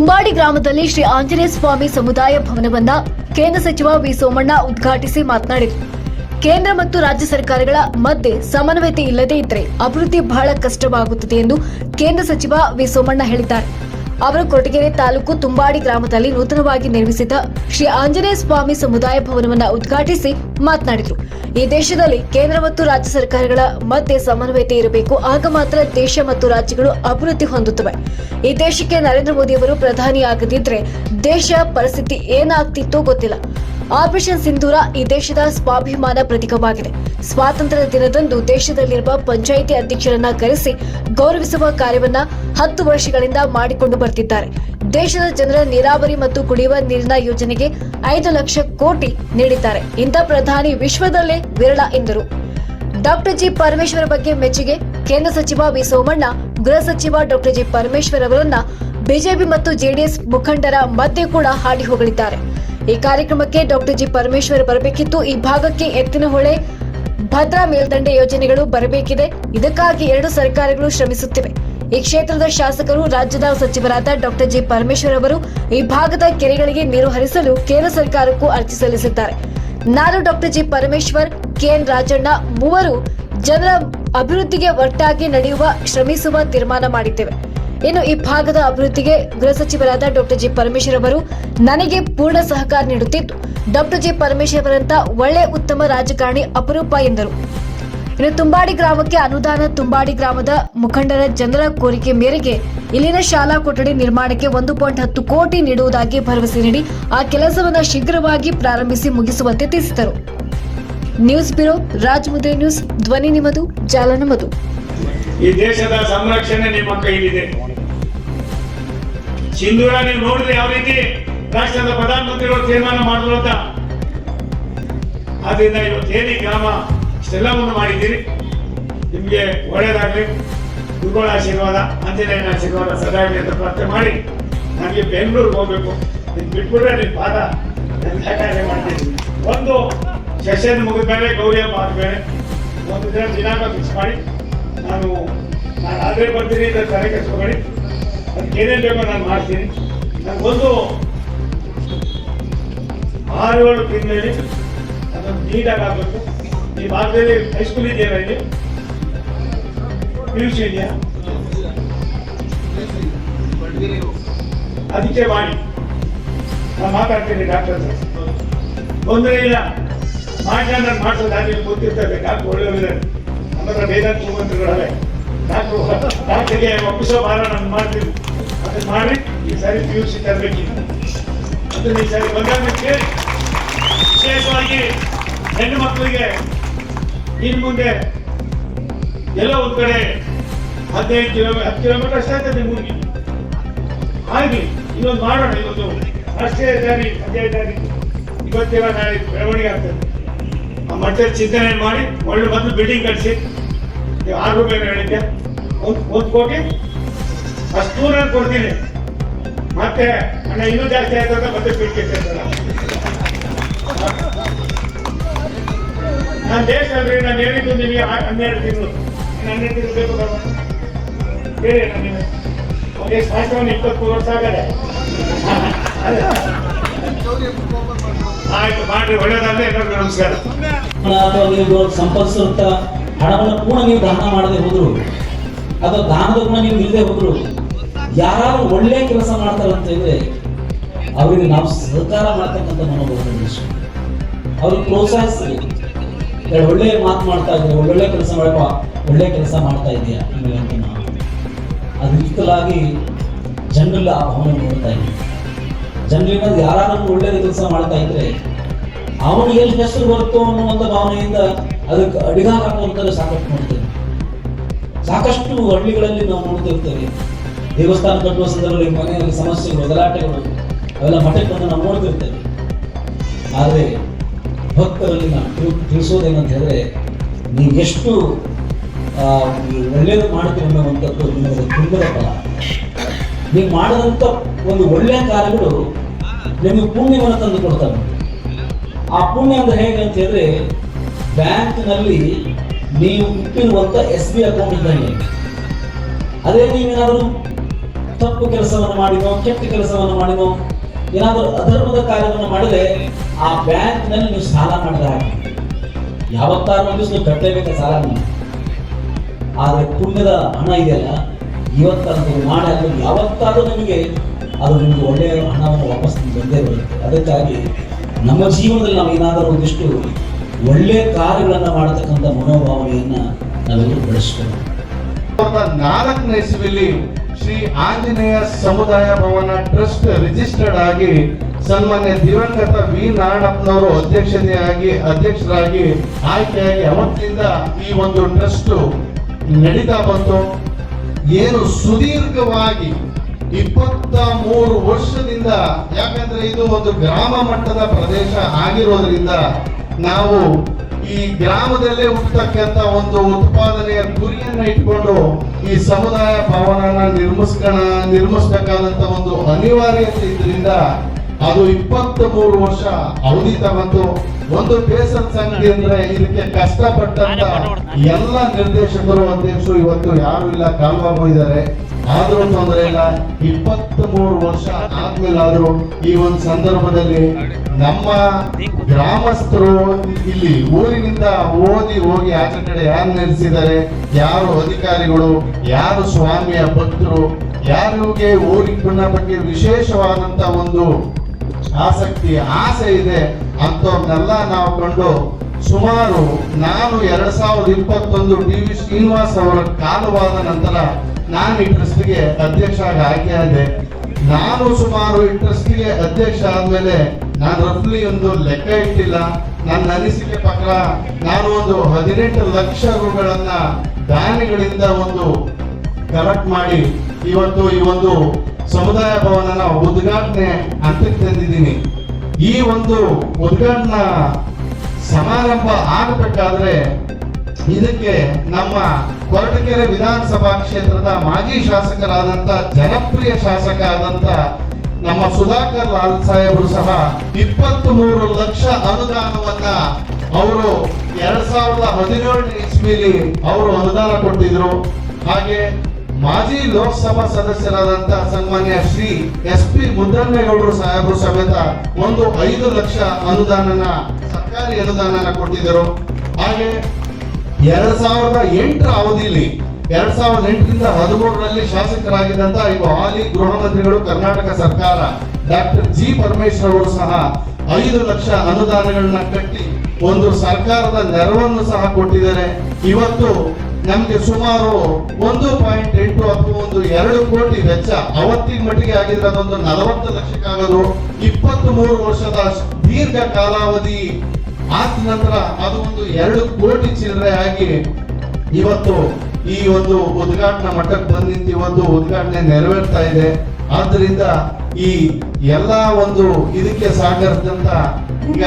ತುಂಬಾಡಿ ಗ್ರಾಮದಲ್ಲಿ ಶ್ರೀ ಆಂಜನೇಯ ಸ್ವಾಮಿ ಸಮುದಾಯ ಭವನವನ್ನ ಕೇಂದ್ರ ಸಚಿವ ವಿ ಸೋಮಣ್ಣ ಉದ್ಘಾಟಿಸಿ ಮಾತನಾಡಿದರು. ಕೇಂದ್ರ ಮತ್ತು ರಾಜ್ಯ ಸರ್ಕಾರಗಳ ಮಧ್ಯೆ ಸಮನ್ವಯತೆ ಇಲ್ಲದೇ ಇದ್ದರೆ ಅಭಿವೃದ್ಧಿ ಬಹಳ ಕಷ್ಟವಾಗುತ್ತದೆ ಎಂದು ಕೇಂದ್ರ ಸಚಿವ ವಿ ಸೋಮಣ್ಣ ಹೇಳಿದ್ದಾರೆ. ಅವರು ಕೊರಟಗೆರೆ ತಾಲೂಕು ತುಂಬಾಡಿ ಗ್ರಾಮದಲ್ಲಿ ನೂತನವಾಗಿ ನಿರ್ಮಿಸಿದ ಶ್ರೀ ಆಂಜನೇಯ ಸ್ವಾಮಿ ಸಮುದಾಯ ಭವನವನ್ನು ಉದ್ಘಾಟಿಸಿ ಮಾತನಾಡಿದರು. ಈ ದೇಶದಲ್ಲಿ ಕೇಂದ್ರ ಮತ್ತು ರಾಜ್ಯ ಸರ್ಕಾರಗಳ ಮಧ್ಯೆ ಸಮನ್ವಯತೆ ಇರಬೇಕು, ಆಗ ಮಾತ್ರ ದೇಶ ಮತ್ತು ರಾಜ್ಯಗಳು ಅಭಿವೃದ್ಧಿ ಹೊಂದುತ್ತವೆ. ಈ ದೇಶಕ್ಕೆ ನರೇಂದ್ರ ಮೋದಿ ಅವರು ಆಗದಿದ್ರೆ ದೇಶ ಪರಿಸ್ಥಿತಿ ಏನಾಗ್ತಿತ್ತೋ ಗೊತ್ತಿಲ್ಲ. ಆಪರೇಷನ್ ಸಿಂಧೂರ ಈ ದೇಶದ ಸ್ವಾಭಿಮಾನ ಪ್ರತೀಕವಾಗಿದೆ. ಸ್ವಾತಂತ್ರ್ಯ ದಿನದಂದು ದೇಶದಲ್ಲಿರುವ ಪಂಚಾಯಿತಿ ಅಧ್ಯಕ್ಷರನ್ನ ಕರೆಸಿ ಗೌರವಿಸುವ ಕಾರ್ಯವನ್ನ ಹತ್ತು ವರ್ಷಗಳಿಂದ ಮಾಡಿಕೊಂಡು ಬರ್ತಿದ್ದಾರೆ. ದೇಶದ ಜನರ ನೀರಾವರಿ ಮತ್ತು ಕುಡಿಯುವ ನೀರಿನ ಯೋಜನೆಗೆ ಐದು ಲಕ್ಷ ಕೋಟಿ ನೀಡಿದ್ದಾರೆ. ಇಂಥ ಪ್ರಧಾನಿ ವಿಶ್ವದಲ್ಲೇ ವಿರಳ ಎಂದರು. ಡಾಕ್ಟರ್ ಜಿ ಪರಮೇಶ್ವರ್ ಬಗ್ಗೆ ಮೆಚ್ಚುಗೆ ಕೇಂದ್ರ ಸಚಿವ ವಿ ಸೋಮಣ್ಣ, ಗೃಹ ಸಚಿವ ಡಾಕ್ಟರ್ ಜಿ ಪರಮೇಶ್ವರ್ ಅವರನ್ನ ಬಿಜೆಪಿ ಮತ್ತು ಜೆಡಿಎಸ್ ಮುಖಂಡರ ಮಧ್ಯೆ ಕೂಡ ಹಾಡಿ ಹೋಗಲಿದ್ದಾರೆ ಈ ಕಾರ್ಯಕ್ರಮಕ್ಕೆ ಡಾಕ್ಟರ್ ಜಿ ಪರಮೇಶ್ವರ್ ಬರಬೇಕಿತ್ತು. ಈ ಭಾಗಕ್ಕೆ ಎತ್ತಿನಹೊಳೆ ಭದ್ರಾ ಮೇಲ್ದಂಡೆ ಯೋಜನೆಗಳು ಬರಬೇಕಿದೆ. ಇದಕ್ಕಾಗಿ ಎರಡು ಸರ್ಕಾರಗಳು ಶ್ರಮಿಸುತ್ತಿವೆ. ಈ ಕ್ಷೇತ್ರದ ಶಾಸಕರು, ರಾಜ್ಯದ ಸಚಿವರಾದ ಡಾಕ್ಟರ್ ಜಿ ಪರಮೇಶ್ವರ್ ಅವರು ಈ ಭಾಗದ ಕೆರೆಗಳಿಗೆ ನೀರು ಹರಿಸಲು ಕೇಂದ್ರ ಸರ್ಕಾರಕ್ಕೂ ಅರ್ಜಿ ಸಲ್ಲಿಸಿದ್ದಾರೆ. ನಾನು doctor G Parameshwar, KN Rajanna ಮೂವರು ಜನರ ಅಭಿವೃದ್ಧಿಗೆ ಒಟ್ಟಾಗಿ ನಡೆಯುವ, ಶ್ರಮಿಸುವ ತೀರ್ಮಾನ ಮಾಡಿದ್ದೇವೆ. ಇನ್ನು ಈ ಭಾಗದ ಅಭಿವೃದ್ಧಿಗೆ ಗೃಹ ಸಚಿವರಾದ ಡಾಕ್ಟರ್ ಜಿ ಪರಮೇಶ್ವರ್ ಅವರು ನನಗೆ ಪೂರ್ಣ ಸಹಕಾರ ನೀಡುತ್ತಿದ್ದು, ಡಾಕ್ಟರ್ ಜಿ ಪರಮೇಶ್ವರ್ ಅವರಂತ ಒಳ್ಳೆ ಉತ್ತಮ ರಾಜಕಾರಣಿ ಅಪರೂಪ ಎಂದರು. ಇನ್ನು ತುಂಬಾಡಿ ಗ್ರಾಮಕ್ಕೆ ಅನುದಾನ, ತುಂಬಾಡಿ ಗ್ರಾಮದ ಮುಖಂಡರ ಜನರ ಕೋರಿಕೆ ಮೇರೆಗೆ ಇಲ್ಲಿನ ಶಾಲಾ ಕೊಠಡಿ ನಿರ್ಮಾಣಕ್ಕೆ ಒಂದು ಪಾಯಿಂಟ್ ಹತ್ತು ಕೋಟಿ ನೀಡುವುದಾಗಿ ಭರವಸೆ ನೀಡಿ ಆ ಕೆಲಸವನ್ನು ಶೀಘ್ರವಾಗಿ ಪ್ರಾರಂಭಿಸಿ ಮುಗಿಸುವಂತೆ ತಿಳಿಸಿದರು. ನ್ಯೂಸ್ ಬ್ಯೂರೋ, ರಾಜ್ಮುದ್ರೆ ನ್ಯೂಸ್, ಧ್ವನಿ ನಿಮದು ಜಾಲ ನಮ್ಮದು. ಈ ದೇಶದ ಸಂರಕ್ಷಣೆ ನಿಮ್ಮ ಕೈಲಿದೆ ಸಿಂಧೂರ ನೀವು ನೋಡಿದ್ರೆ ಯಾವ ರೀತಿ ರಾಷ್ಟ್ರದ ಪ್ರಧಾನಮಂತ್ರಿಗಳು ತೀರ್ಮಾನ ಮಾಡಿದ್ರು ಅಂತ. ಆದ್ರಿಂದ ಇವತ್ತು ಏನಿ ಗ್ರಾಮ ಇಷ್ಟೆಲ್ಲವನ್ನು ಮಾಡಿದ್ದೀರಿ. ನಿಮ್ಗೆ ಒಳ್ಳೇದಾಗ್ಲಿ. ಗುರುಗಳ ಆಶೀರ್ವಾದ, ಆಂಜನೇಯನ ಆಶೀರ್ವಾದ ಸದಾ ಅಂತ ಪ್ರಾರ್ಥನೆ ಮಾಡಿ ನನಗೆ ಬೆಂಗಳೂರಿಗೆ ಹೋಗ್ಬೇಕು. ನಿನ್ ಬಿಟ್ಬಿಟ್ರೆ ನಿಮ್ಮ ಪಾದ ಕಾರ್ಯ ಮಾಡ್ತೀನಿ ಒಂದು ಸೆಷನ್ ಮುಗಿದ ಮೇಲೆ ಗೌರಿ ಹಬ್ಬ ಆದ್ಮೇಲೆ. ಒಂದು ದಿನ ದಿನಾಂಕ ಫಿಕ್ಸ್ ಮಾಡಿ. ನಾನು ನಾನು ಆದ್ರೆ ಬರ್ತೀನಿ ಅಂತ ತಲೆ ಕೆಡಿಸ್ಕೊಬೇಡಿ ಅದಕ್ಕೆ ಏನೇನು ಬೇಕೋ ನಾನು ಮಾಡ್ತೀನಿ. ನನಗೊಂದು ಆರು ಏಳು ತಿಂಗಳಲ್ಲಿ ಅದೊಂದು ನೀಟಾಗಿ ಆಗಬೇಕು. ಈ ಭಾಗದಲ್ಲಿ ಹೈಸ್ಕೂಲ್ ಇದೆಯಲ್ಲ ಇಲ್ಲಿ? ಪಿ ಯು ಸಿ ಇದೆಯಾ? ಅದಕ್ಕೆ ಮಾಡಿ. ನಾನು ಮಾತಾಡ್ತೀನಿ ಡಾಕ್ಟರ್ ಸರ್ ತೊಂದರೆ ಇಲ್ಲ. ಮಾಡಿ ನಾನು ಮಾಡಿಸೋದು ಹಾಗೆ ಗೊತ್ತಿರ್ತದೆ. ಡಾಕ್ಟರ್ ಒಳ್ಳೆಯವರು ಹತ್ರ ವೇದಾಂತ ಮುಖ್ಯಮಂತ್ರಿಗಳವೆ ಡಾಕ್ಟ್ರು ಡಾಕ್ಟರ್ಗೆ ಒಪ್ಪಿಸೋ ಭಾರ ನಾನು ಮಾಡ್ತೀನಿ. ಅದನ್ನ ಮಾಡಿ ಈ ಸಾರಿ ಪಿ ಯು ಸಿ ತರಬೇಕಿಲ್ಲ. ಅದನ್ನ ಈ ಸಾರಿ ಬಂದಾಗಕ್ಕೆ ವಿಶೇಷವಾಗಿ ಹೆಣ್ಣು ಮಕ್ಕಳಿಗೆ ಇನ್ನು ಮುಂದೆ ಎಲ್ಲ ಒಂದ್ ಕಡೆ ಹದಿನೈದು ಕಿಲೋಮೀಟರ್ ಹತ್ತು ಕಿಲೋಮೀಟರ್ ಅಷ್ಟೇ ಆಗ್ತದೆ ನಿಮಗೆ ಆಗ್ಲಿ ಇನ್ನೊಂದು ಮಾಡೋಣ ಇವತ್ತು. ಅಷ್ಟೇ ಜಾರಿ ಪಂಚಾಯತ್ ಜಾರಿ ಇವತ್ತೆಲ್ಲ ನಾಳೆ ಬೆಳವಣಿಗೆ ಆಗ್ತದೆ. ಆ ಮಟ್ಟದಲ್ಲಿ ಚಿಂತನೆ ಮಾಡಿ, ಒಳ್ಳೆ ಮೊದಲು ಬಿಲ್ಡಿಂಗ್ ಕಟ್ಸಿ. ನೀವು ಆರು ರೂಪಾಯಿ ಹೇಳಿದ್ದೆ. ಒಂದು ಕೋಟಿ ಅಷ್ಟು ನಾನು ಕೊಡ್ತೀನಿ. ಮತ್ತೆ, ಅಣ್ಣ, ಇನ್ನೂ ಜಾಸ್ತಿ ಆಯ್ತದ ಮತ್ತೆ ಬಿಡ್ಕೆ ನಾನು ದೇಶ ಅಂದ್ರೆ ನಾನು ಹೇಳಿದ್ದು ನಿಮಗೆ ಹನ್ನೆರಡು ತಿಂಗಳು. ಹನ್ನೆರಡು ತಿಂಗಳು ಬೇಕು? ಹೇಳಿ ನಾನು ಒಂದು ಇಪ್ಪತ್ತು ವಾಸ್ತವನ ಇಪ್ಪತ್ಮೂರು ವರ್ಷ ಆಗದೆ ಆಯ್ತು, ಮಾಡ್ರಿ. ಒಳ್ಳೇದಾದ್ರೆ ಎಲ್ಲರಿಗೂ ನಮಸ್ಕಾರ. ಸಂಪಾದಿಸಿರುತ್ತ ಹಣವನ್ನು ಕೂಡ ನೀವು ದಾನ ಮಾಡದೆ ಹೋದ್ರು, ಅಥವಾ ದಾನದ ಗುಣ ನೀವು ಇಲ್ಲದೆ ಹೋದ್ರು ಯಾರು ಒಳ್ಳೆ ಕೆಲಸ ಮಾಡ್ತಾರೆ ಅಂತ ಹೇಳಿದ್ರೆ, ಅವರಿಗೆ ನಾವು ಸಹಕಾರ ಮಾಡ್ತಕ್ಕಂಥ ಮನೋಭಾವ. ಅವ್ರಿಗೆ ಪ್ರೋತ್ಸಾಹಿಸಿ ಒಳ್ಳೆ ಮಾತು ಮಾಡ್ತಾ ಇದ್ರೆ, ಒಳ್ಳೊಳ್ಳೆ ಕೆಲಸ ಮಾಡಪ್ಪ, ಒಳ್ಳೆ ಕೆಲಸ ಮಾಡ್ತಾ ಇದೆಯಾ ಅದು ಇತ್ತಲಾಗಿ ಜನರಲ್ಲಿ ಆ ಭಾವನೆ ನೋಡ್ತಾ ಇದ್ದೀವಿ ಜನರಿಂದ ಯಾರಾದ್ರೂ ಒಳ್ಳೆಯ ಕೆಲಸ ಮಾಡ್ತಾ ಇದ್ರೆ, ಅವನು ಎಲ್ಲಿ ಹೆಸರು ಬರುತ್ತೋ ಅನ್ನುವಂಥ ಭಾವನೆಯಿಂದ ಅದಕ್ಕೆ ಅಡಿಗಾರ ಸಾಕಷ್ಟು ನೋಡ್ತೇವೆ. ಸಾಕಷ್ಟು ಹಳ್ಳಿಗಳಲ್ಲಿ ನಾವು ನೋಡ್ತಿರ್ತೇವೆ ದೇವಸ್ಥಾನ ಕಟ್ಟುವ ಸಂದರ್ಭದಲ್ಲಿ ಮನೆಯಲ್ಲಿ ಸಮಸ್ಯೆಗಳು ಗಲಾಟೆಗಳು ಅವೆಲ್ಲ ಮಠಕ್ಕೆ ಬಂದು ನಾವು ನೋಡ್ತಿರ್ತೇವೆ ಆದರೆ ಭಕ್ತರಲ್ಲಿ ನಾವು ತಿಳ್, ತಿಳಿಸೋದೇನಂತ ಹೇಳಿದ್ರೆ, ನೀವು ಎಷ್ಟು ಒಳ್ಳೆಯದು ಮಾಡ್ತೀವಿ ಅನ್ನುವಂಥದ್ದು ನಿಮಗೆ ತುಂಬಿದ ಫಲ. ನೀವು ಮಾಡಿದಂಥ ಒಂದು ಒಳ್ಳೆಯ ಕಾರ್ಯಗಳು ನಿಮಗೆ ಪುಣ್ಯವನ್ನು ತಂದು ಕೊಡ್ತಾರೆ ಆ ಪುಣ್ಯ ಅಂದ್ರೆ ಹೇಗೆ ಅಂತ ಹೇಳಿದ್ರೆ ಬ್ಯಾಂಕ್ನಲ್ಲಿ ನೀವು ಇಟ್ಟಿರುವಂತ ಎಸ್ ಬಿ ಅಕೌಂಟ್ ಇದ್ದಂಗೆ. ಅದೇ ನೀವೇನಾದರೂ ತಪ್ಪು ಕೆಲಸವನ್ನು ಮಾಡಿದೋ ಕೆಟ್ಟ ಕೆಲಸವನ್ನು ಮಾಡಿದೋ ಏನಾದರೂ ಅಧರ್ಮದ ಕಾರ್ಯವನ್ನು ಮಾಡಿದ್ರೆ ಆ ಬ್ಯಾಂಕ್ನಲ್ಲಿ ನೀವು ಸಾಲ ಮಾಡಿದ ಹಾಗೆ ಯಾವತ್ತಾರು ದಿವಸ ನೀವು ಕಟ್ಟಲೇಬೇಕಾದ ಸಾಲ ನೀವು ಆದರೆ ಪುಣ್ಯದ ಹಣ ಇದೆಯಲ್ಲ, ಇವತ್ತಂತೂ ಮಾಡಿ ಯಾವತ್ತಾದರೂ ನಿಮಗೆ ಅದು ನಿಮಗೆ ಒಳ್ಳೆಯ ಹಣವನ್ನು ವಾಪಸ್ ಬಂದೇ ಬರುತ್ತೆ. ಅದಕ್ಕಾಗಿ ನಮ್ಮ ಜೀವನದಲ್ಲಿ ನಾವು ಏನಾದರೂ ಒಂದಿಷ್ಟು ಒಳ್ಳೆಯ ಕಾರ್ಯಗಳನ್ನು ಮಾಡತಕ್ಕಂಥ ಮನೋಭಾವನೆಯನ್ನು ನಾವೆಲ್ಲರೂ ಬೆಳೆಸ್ಬೇಕು. ನಾಲ್ಕನೇ ಇಸ್ವಿಲಿ ಶ್ರೀ ಆಂಜನೇಯ ಸಮುದಾಯ ಭವನ ಟ್ರಸ್ಟ್ ರಿಜಿಸ್ಟರ್ಡ್ ಆಗಿ ಸನ್ಮಾನ್ಯ ದಿವಂಗತ ವಿ ನಾರಾಯಣಪ್ಪನವರು ಅಧ್ಯಕ್ಷತೆಯಾಗಿ ಅಧ್ಯಕ್ಷರಾಗಿ ಆಯ್ಕೆಯಾಗಿ ಅವತ್ತಿಂದ ಈ ಒಂದು ಟ್ರಸ್ಟ್ ನಡೀತಾ ಬಂತು. ಏನು ಸುದೀರ್ಘವಾಗಿ ಇಪ್ಪತ್ತ ಮೂರು ವರ್ಷದಿಂದ, ಯಾಕಂದ್ರೆ ಇದು ಒಂದು ಗ್ರಾಮ ಮಟ್ಟದ ಪ್ರದೇಶ ಆಗಿರೋದ್ರಿಂದ ನಾವು ಈ ಗ್ರಾಮದಲ್ಲೇ ಹುಟ್ಟತಕ್ಕಂತ ಒಂದು ಉತ್ಪಾದನೆಯ ಗುರಿಯನ್ನ ಇಟ್ಕೊಂಡು ಈ ಸಮುದಾಯ ಭವನನ ನಿರ್ಮಿಸ್ಕಣ ನಿರ್ಮಿಸ್ಬೇಕಾದಂತ ಒಂದು ಅನಿವಾರ್ಯತೆ ಇದ್ರಿಂದ ಅದು ಇಪ್ಪತ್ತ್ ಮೂರು ವರ್ಷ ಅವಧಿ ತಗೊಂಡು ಒಂದು ಬೇಸರ ಸಂಗತಿ ಅಂದ್ರೆ ಇದಕ್ಕೆ ಕಷ್ಟಪಟ್ಟಂತ ಎಲ್ಲ ನಿರ್ದೇಶಕರು, ಅಧ್ಯಕ್ಷರು ಇವತ್ತು ಯಾರು ಇಲ್ಲ ಕಾಲ್ವಾಗೋಗಿದ್ದಾರೆ ಆದ್ರೂ ತೊಂದರೆ ಇಲ್ಲ. ಇಪ್ಪತ್ತ್ ಮೂರು ವರ್ಷ ಆದ್ಮೇಲಾದ್ರೂ ಈ ಒಂದು ಸಂದರ್ಭದಲ್ಲಿ ನಮ್ಮ ಗ್ರಾಮಸ್ಥರು ಇಲ್ಲಿ ಊರಿನಿಂದ ಓದಿ ಹೋಗಿ ಆಚೆ ಕಡೆ ಯಾರು ನೆಲೆಸಿದ್ದಾರೆ ಯಾರು ಅಧಿಕಾರಿಗಳು, ಯಾರು ಸ್ವಾಮಿಯ ಭಕ್ತರು, ಯಾರಿಗೆ ಊರಿನ ಬಗ್ಗೆ ವಿಶೇಷವಾದಂತ ಒಂದು ಆಸಕ್ತಿ, ಆಸೆ ಇದೆ ಅಂತವ್ರನ್ನೆಲ್ಲ ನಾವು ಕಂಡು ಸುಮಾರು ನಾನು ಎರಡ್ ಸಾವಿರದ ಇಪ್ಪತ್ತೊಂದು ಡಿ ವಿ ಶ್ರೀನಿವಾಸ್ ಅವರ ಕಾಲವಾದ ನಂತರ ನಾನು ಈ ಟ್ರಸ್ಟ್ಗೆ ಅಧ್ಯಕ್ಷ ಆಗಿ ಆದೆ ನಾನು ಸುಮಾರು ಈ ಟ್ರಸ್ಟ್ಗೆ ಅಧ್ಯಕ್ಷ ಆದ್ಮೇಲೆ ನಾನು ರಫ್ಲಿ ಒಂದು ಲೆಕ್ಕ ಇಟ್ಟಿಲ್ಲ. ನನ್ನ ಅನಿಸಿಕೆ ಪ್ರಕಾರ ನಾನು ಒಂದು ಹದಿನೆಂಟು ಲಕ್ಷ ರುಗಳನ್ನ ದಾನಿಗಳಿಂದ ಒಂದು ಕಲೆಕ್ಟ್ ಮಾಡಿ ಇವತ್ತು ಈ ಒಂದು ಸಮುದಾಯ ಭವನನ ಉದ್ಘಾಟನೆ ಹಂತಕ್ಕೆ ತಂದಿದ್ದೀನಿ. ಈ ಒಂದು ಉದ್ಘಾಟನಾ ಸಮಾರಂಭ ಆಗಬೇಕಾದ್ರೆ ಇದಕ್ಕೆ ನಮ್ಮ ಕೊರಟಗೆರೆ ವಿಧಾನಸಭಾ ಕ್ಷೇತ್ರದ ಮಾಜಿ ಶಾಸಕರಾದಂತ ಜನಪ್ರಿಯ ಶಾಸಕ ಆದಂತ ನಮ್ಮ ಸುಧಾಕರ್ ಲಾಲ್ ಸಾಹೇಬರು ಸಹ ಇಪ್ಪತ್ತ್ ಮೂರು ಲಕ್ಷ ಅನುದಾನವನ್ನ ಅವರು ಎರಡ್ ಸಾವಿರದ ಹದಿನೇಳನೇ ಇಸ್ವಿಲಿ ಅವರು ಅನುದಾನ ಕೊಟ್ಟಿದ್ರು. ಹಾಗೆ ಮಾಜಿ ಲೋಕಸಭಾ ಸದಸ್ಯರಾದಂತ ಸನ್ಮಾನ್ಯ ಶ್ರೀ ಎಸ್ ಪಿ ಮುದ್ದನ್ನೇಗೌಡರು ಸಾಹೇಬರು ಸಮೇತ ಒಂದು ಐದು ಲಕ್ಷ ಅನುದಾನನ ಸರ್ಕಾರಿ ಅನುದಾನನ ಕೊಟ್ಟಿದ್ದರು. ಹಾಗೆ ಎರಡ್ ಸಾವಿರದ ಎಂಟರ ಅವಧಿಯಲ್ಲಿ, ಎರಡ್ ಸಾವಿರದ ಎಂಟರಿಂದ ಹದಿಮೂರರಲ್ಲಿ ಶಾಸಕರಾಗಿದ್ದಂತ ಇವು ಹಾಲಿ ಗೃಹ ಮಂತ್ರಿಗಳು ಕರ್ನಾಟಕ ಸರ್ಕಾರ, ಡಾಕ್ಟರ್ ಜಿ ಪರಮೇಶ್ವರ್ ಅವರು ಸಹ ಐದು ಲಕ್ಷ ಅನುದಾನಗಳನ್ನ ಕಟ್ಟಿ ಒಂದು ಸರ್ಕಾರದ ನೆರವನ್ನು ಸಹ ಕೊಟ್ಟಿದ್ದಾರೆ. ಇವತ್ತು ನಮ್ಗೆ ಸುಮಾರು ಒಂದು ಪಾಯಿಂಟ್ ಎಂಟು ಅಥವಾ ಒಂದು ಎರಡು ಕೋಟಿ ವೆಚ್ಚ ಅವತ್ತಿನ ಮಟ್ಟಿಗೆ ಆಗಿದ್ರೆ ಅದೊಂದು ನಲವತ್ತು ಲಕ್ಷಕ್ಕಾಗೋದು. ಇಪ್ಪತ್ತು ಮೂರು ವರ್ಷದ ದೀರ್ಘ ಕಾಲಾವಧಿ ಆದ ನಂತರ ಅದು ಒಂದು ಎರಡು ಕೋಟಿ ಚಿಲ್ಲರೆ ಆಗಿ ಇವತ್ತು ಈ ಒಂದು ಉದ್ಘಾಟನಾ ಮಟ್ಟಕ್ಕೆ ಬಂದಿದ್ದು ಇವತ್ತು ಉದ್ಘಾಟನೆ ನೆರವೇರ್ತಾ ಇದೆ. ಆದ್ದರಿಂದ ಈ ಎಲ್ಲ ಒಂದು ಇದಕ್ಕೆ ಸಹಕರಿಸಿದಂತ ಈಗ